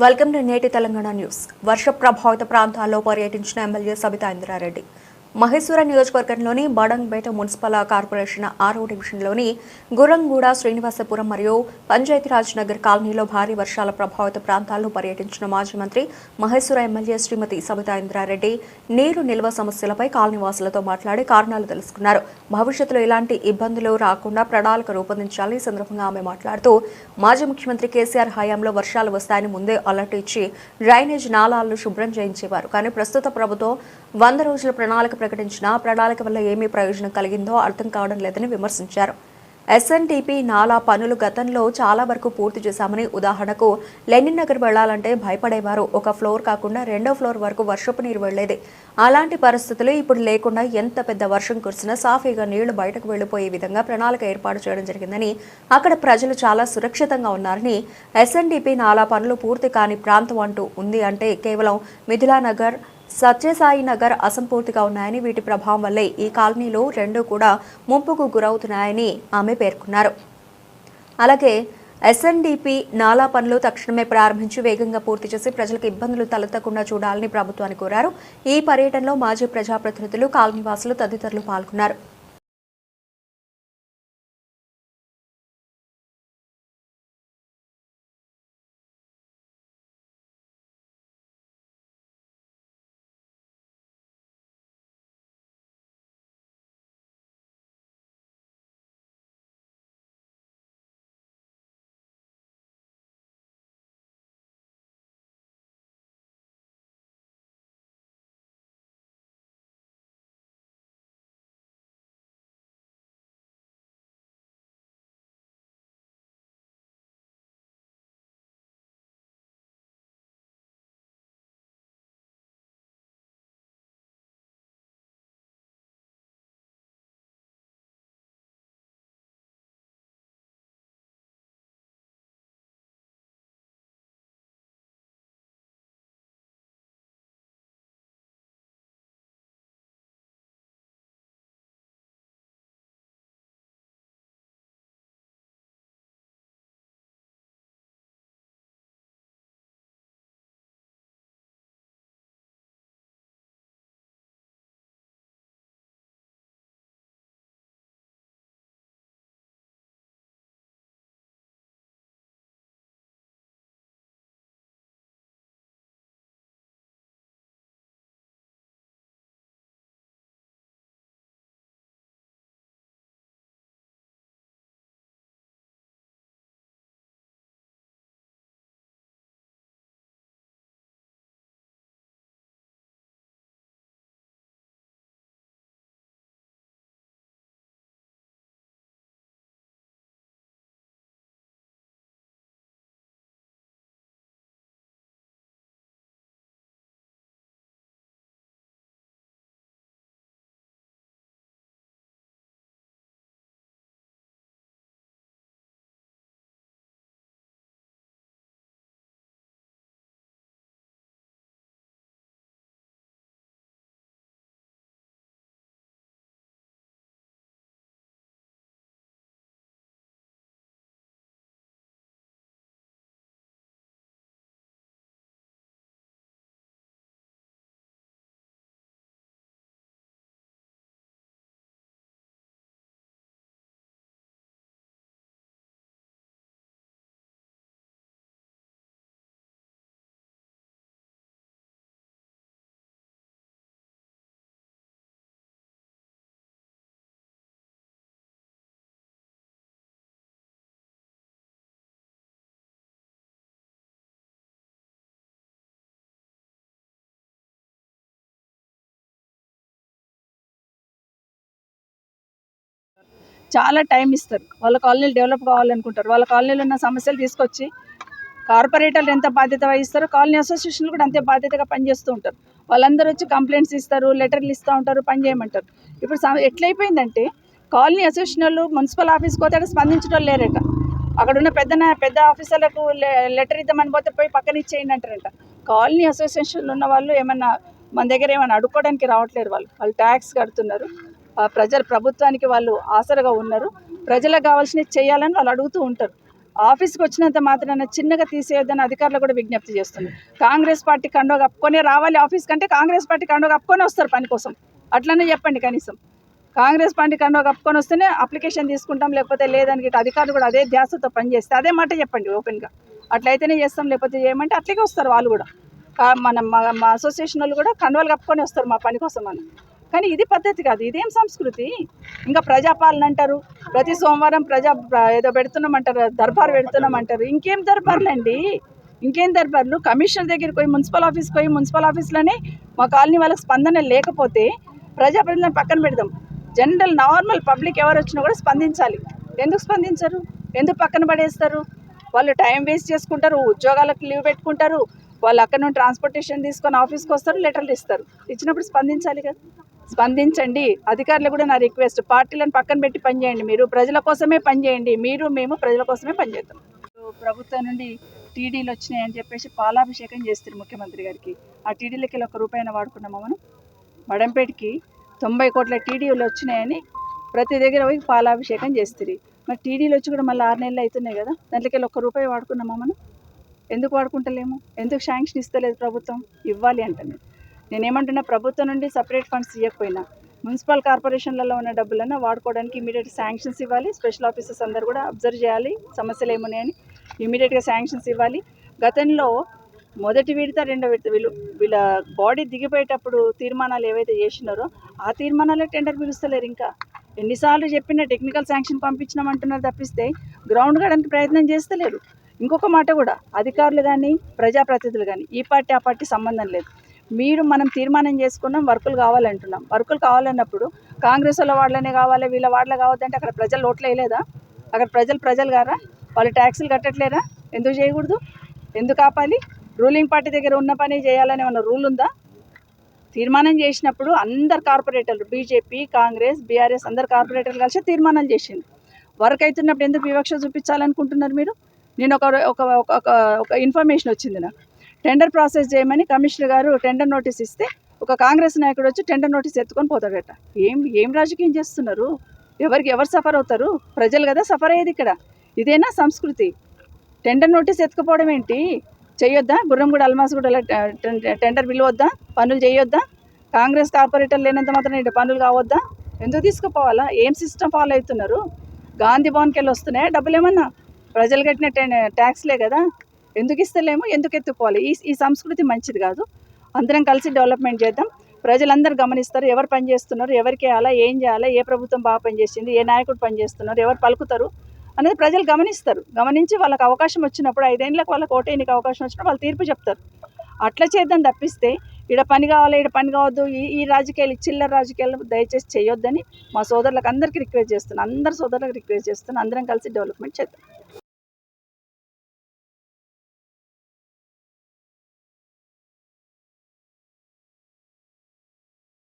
Welcome to నేటి Telangana news. వర్ష ప్రభావిత ప్రాంతాల్లో పర్యటించిన ఎమ్మెల్యే సబితా ఇంద్రారెడ్డి. మహేశ్వర నియోజకవర్గంలోని బాడంగ్పేట మున్సిపల్ కార్పొరేషన్ ఆరో డివిజన్లోని గురంగూడ శ్రీనివాసపురం మరియు పంచాయతీరాజ్ నగర్ కాలనీలో భారీ వర్షాల ప్రభావిత ప్రాంతాల్లో పర్యటించిన మాజీ మంత్రి మహేశ్వర ఎమ్మెల్యే శ్రీమతి సబితా ఇంద్రారెడ్డి నీరు నిల్వ సమస్యలపై కాలనీవాసులతో మాట్లాడి కారణాలు తెలుసుకున్నారు. భవిష్యత్తులో ఇలాంటి ఇబ్బందులు రాకుండా ప్రణాళిక రూపొందించాలని సందర్భంగా ఆమె మాట్లాడుతూ మాజీ ముఖ్యమంత్రి కేసీఆర్ హయాంలో వర్షాలు వస్తాయని ముందే అలర్ట్ ఇచ్చి డ్రైనేజ్ నాలాలను శుభ్రం చేయించేవారు. కానీ ప్రస్తుత ప్రభుత్వం వంద రోజుల ప్రణాళిక ప్రకటించినా ప్రణాళిక వల్ల ఏమీ ప్రయోజనం కలిగిందో అర్థం కావడం లేదని విమర్శించారు. ఎస్ఎన్టీపీ నాలా పనులు గతంలో చాలా వరకు పూర్తి చేశామని ఉదాహరణకు లెనిన్ నగర్ వెళ్ళాలంటే భయపడేవారు. ఒక ఫ్లోర్ కాకుండా రెండో ఫ్లోర్ వరకు వర్షపు నీరు వెళ్ళేది అలాంటి పరిస్థితులు ఇప్పుడు లేకుండా ఎంత పెద్ద వర్షం కురిసినా సాఫీగా నీళ్ళు బయటకు వెళ్ళిపోయే విధంగా ప్రణాళిక ఏర్పాటు చేయడం జరిగిందని అక్కడ ప్రజలు చాలా సురక్షితంగా ఉన్నారని ఎస్ఎన్డీపీ నాలా పనులు పూర్తి కాని ప్రాంతం అంటూ ఉంది అంటే కేవలం మిథిలానగర్ సత్యసాయి నగర్ అసంపూర్తిగా ఉన్నాయని వీటి ప్రభావం వల్లే ఈ కాలనీలో రెండు కూడా ముంపుకు గురవుతున్నాయని ఆమె పేర్కొన్నారు. అలాగే ఎస్ఎన్డిపి నాలా పనులు తక్షణమే ప్రారంభించి వేగంగా పూర్తి చేసి ప్రజలకు ఇబ్బందులు తలెత్తకుండా చూడాలని ప్రభుత్వాన్ని కోరారు. ఈ పర్యటనలో మాజీ ప్రజాప్రతినిధులు కాలనీవాసులు తదితరులు పాల్గొన్నారు. చాలా టైం ఇస్తారు. వాళ్ళ కాలనీలు డెవలప్ కావాలనుకుంటారు. వాళ్ళ కాలనీలో ఉన్న సమస్యలు తీసుకొచ్చి కార్పొరేటర్లు ఎంత బాధ్యత వహిస్తారో కాలనీ అసోసియేషన్లు కూడా అంతే బాధ్యతగా పనిచేస్తూ ఉంటారు. వాళ్ళందరూ వచ్చి కంప్లైంట్స్ ఇస్తారు లెటర్లు ఇస్తూ ఉంటారు పని చేయమంటారు. ఇప్పుడు ఎట్లయిపోయిందంటే కాలనీ అసోసియేషన్ వాళ్ళు మున్సిపల్ ఆఫీస్కి పోతే అక్కడ స్పందించడం లేరట. అక్కడ ఉన్న పెద్ద పెద్ద ఆఫీసర్లకు లెటర్ ఇద్దామని పోతే పోయి పక్కన ఇచ్చేయండి అంటారంట కాలనీ అసోసియేషన్లో ఉన్న వాళ్ళు ఏమన్నా మన దగ్గర ఏమైనా అడుక్కోవడానికి రావట్లేరు వాళ్ళు. వాళ్ళు ట్యాక్స్ కడుతున్నారు. ప్రజలు ప్రభుత్వానికి వాళ్ళు ఆసరగా ఉన్నారు. ప్రజలకు కావాల్సినవి చేయాలని వాళ్ళు అడుగుతూ ఉంటారు. ఆఫీస్కి వచ్చినంత మాత్రాన చిన్నగా తీసేయొద్దని అధికారులు కూడా విజ్ఞప్తి చేస్తుంది కాంగ్రెస్ పార్టీ కండో కప్పుకొని రావాలి ఆఫీస్ కంటే కాంగ్రెస్ పార్టీ కండో కప్పుకొని వస్తారు పని కోసం. అట్లనే చెప్పండి కనీసం. కాంగ్రెస్ పార్టీ కండో కప్పుకొని వస్తేనే అప్లికేషన్ తీసుకుంటాం లేకపోతే లేదని అధికారులు కూడా అదే ధ్యాసతో పనిచేస్తే అదే మాట చెప్పండి ఓపెన్గా. అట్లయితేనే చేస్తాం లేకపోతే చేయమంటే అట్లాగే వస్తారు వాళ్ళు కూడా. కా- మన మా మా అసోసియేషన్ వాళ్ళు కూడా కండువాలు కప్పుకొని వస్తారు మా పని కోసం అని. కానీ ఇది పద్ధతి కాదు. ఇదేం సంస్కృతి? ఇంకా ప్రజాపాలన అంటారు. ప్రతి సోమవారం ప్రజా ఏదో పెడుతున్నామంటారు దర్బార్ పెడుతున్నామంటారు ఇంకేం దర్బార్లండి? ఇంకేం దర్బార్లు? కమిషనర్ దగ్గరికి పోయి మున్సిపల్ ఆఫీస్కి పోయి మున్సిపల్ ఆఫీస్లోనే మా కాలనీ వాళ్ళకి స్పందన లేకపోతే ప్రజాప్రతినిధులను పక్కన పెడదాం. జనరల్ నార్మల్ పబ్లిక్ ఎవరు వచ్చినా కూడా స్పందించాలి. ఎందుకు స్పందించరు? ఎందుకు పక్కన పడేస్తారు? వాళ్ళు టైం వేస్ట్ చేసుకుంటారు ఉద్యోగాలకు లీవ్ పెట్టుకుంటారు. వాళ్ళు అక్కడ నుండి ట్రాన్స్పోర్టేషన్ తీసుకొని ఆఫీస్కి వస్తారు లెటర్లు ఇస్తారు. ఇచ్చినప్పుడు స్పందించాలి కదా స్పందించండి. అధికారులు కూడా నా రిక్వెస్ట్ పార్టీలను పక్కన పెట్టి పనిచేయండి మీరు. ప్రజల కోసమే పనిచేయండి. మీరు మేము ప్రజల కోసమే పనిచేద్దాం. ప్రభుత్వం నుండి టీడీలు వచ్చినాయి అని చెప్పేసి పాలాభిషేకం చేస్తారు ముఖ్యమంత్రి గారికి. ఆ టీడీలకి ఒక రూపాయిన వాడుకున్నామా మనం? మడంపేటకి తొంభై కోట్ల టీడీలు వచ్చినాయని ప్రతి దగ్గర పోయి పాలాభిషేకం చేస్తారు మరి టీడీలు వచ్చి కూడా మళ్ళీ ఆరు నెలలు అవుతున్నాయి కదా దాంట్లోకి ఒక్క రూపాయి వాడుకున్నామా మనం? ఎందుకు వాడుకుంటలేము? ఎందుకు శాంక్షన్ ఇస్తలేదు ప్రభుత్వం? ఇవ్వాలి అంటే నేను ఏమంటున్నా ప్రభుత్వం నుండి సపరేట్ ఫండ్స్ ఇవ్వకపోయినా మున్సిపల్ కార్పొరేషన్లలో ఉన్న డబ్బులన్నా వాడుకోవడానికి ఇమీడియట్ శాంక్షన్స్ ఇవ్వాలి. స్పెషల్ ఆఫీసర్స్ అందరు కూడా అబ్జర్వ్ చేయాలి. సమస్యలు ఏమున్నాయని ఇమీడియట్గా శాంక్షన్స్ ఇవ్వాలి. గతంలో మొదటి విడత రెండో విడత వీళ్ళు వీళ్ళ బాడీ దిగిపోయేటప్పుడు తీర్మానాలు ఏవైతే చేసినారో ఆ తీర్మానాలే టెండర్ పిలుస్తలేరు ఇంకా. ఎన్నిసార్లు చెప్పినా టెక్నికల్ శాంక్షన్ పంపించినామంటున్నారు తప్పిస్తే గ్రౌండ్ కాడానికి ప్రయత్నం చేస్తలేరు. ఇంకొక మాట కూడా అధికారులు కానీ ప్రజాప్రతినిధులు కానీ ఈ పార్టీ ఆ పార్టీ సంబంధం లేదు. మీరు మనం తీర్మానం చేసుకున్నాం వర్కులు కావాలంటున్నాం. వర్కులు కావాలన్నప్పుడు కాంగ్రెస్ వాళ్ళ వాళ్ళనే కావాలి వీళ్ళ వాళ్ళ కావద్దంటే అక్కడ ప్రజలు ఓట్లు వేయలేదా? అక్కడ ప్రజలు ప్రజలు గారా వాళ్ళు ట్యాక్సులు కట్టట్లేరా? ఎందుకు చేయకూడదు? ఎందుకు ఆపాలి? రూలింగ్ పార్టీ దగ్గర ఉన్న పని చేయాలని ఏమన్నా రూల్ ఉందా? తీర్మానం చేసినప్పుడు అందరు కార్పొరేటర్లు బీజేపీ కాంగ్రెస్ బీఆర్ఎస్ అందరు కార్పొరేటర్లు కలిసి తీర్మానం చేసింది వర్క్ అవుతున్నప్పుడు ఎందుకు వివక్ష చూపించాలనుకుంటున్నారు మీరు? నేను ఒక ఒక- ఒక ఒక ఇన్ఫర్మేషన్ వచ్చింది నాకు. టెండర్ ప్రాసెస్ చేయమని కమిషనర్ గారు టెండర్ నోటీస్ ఇస్తే ఒక కాంగ్రెస్ నాయకుడు వచ్చి టెండర్ నోటీస్ ఎత్తుకొని పోతాడట. ఏం ఏం రాజకీయం చేస్తున్నారు? ఎవరికి ఎవరు సఫర్ అవుతారు? ప్రజలు కదా సఫర్ అయ్యేది ఇక్కడ. ఇదేనా సంస్కృతి? టెండర్ నోటీస్ ఎత్తుకుపోవడం ఏంటి? చేయొద్దా గుర్రంగూడ అల్మాస్గూడ టెండర్ పిలవద్దా పనులు చేయొద్దా? కాంగ్రెస్ కార్పొరేటర్ లేనంత మాత్రం ఇటు పనులు కావద్దా? ఎందుకు తీసుకుపోవాలా? ఏం సిస్టమ్ ఫాలో అవుతున్నారు? గాంధీ భవన్కి వెళ్ళి వస్తున్నాయా? డబ్బులు ఏమన్నా ప్రజలు కట్టిన టెన్ ట్యాక్స్లే కదా. ఎందుకు ఇస్తలేము ఎందుకు ఎత్తుకోవాలి ఈ ఈ సంస్కృతి మంచిది కాదు. అందరం కలిసి డెవలప్మెంట్ చేద్దాం. ప్రజలందరూ గమనిస్తారు ఎవరు పని చేస్తున్నారు ఎవరికి వేయాలా ఏం చేయాలా ఏ ప్రభుత్వం బాగా పనిచేసింది ఏ నాయకుడు పనిచేస్తున్నారు ఎవరు పలుకుతారు అనేది ప్రజలు గమనిస్తారు. గమనించి వాళ్ళకి అవకాశం వచ్చినప్పుడు ఐదేళ్ళకి వాళ్ళకి ఓటేనికి అవకాశం వచ్చినప్పుడు వాళ్ళు తీర్పు చెప్తారు. అట్లా చేద్దాం తప్పిస్తే ఇక్కడ పని కావాలి ఇక్కడ పని కావద్దు ఈ ఈ రాజకీయాలు ఈ చిల్లర రాజకీయాలు దయచేసి చేయొద్దని మా సోదరులకు అందరికీ రిక్వెస్ట్ చేస్తున్నాను అందరు సోదరులకు రిక్వెస్ట్ చేస్తున్నాను అందరం కలిసి డెవలప్మెంట్ చేద్దాం.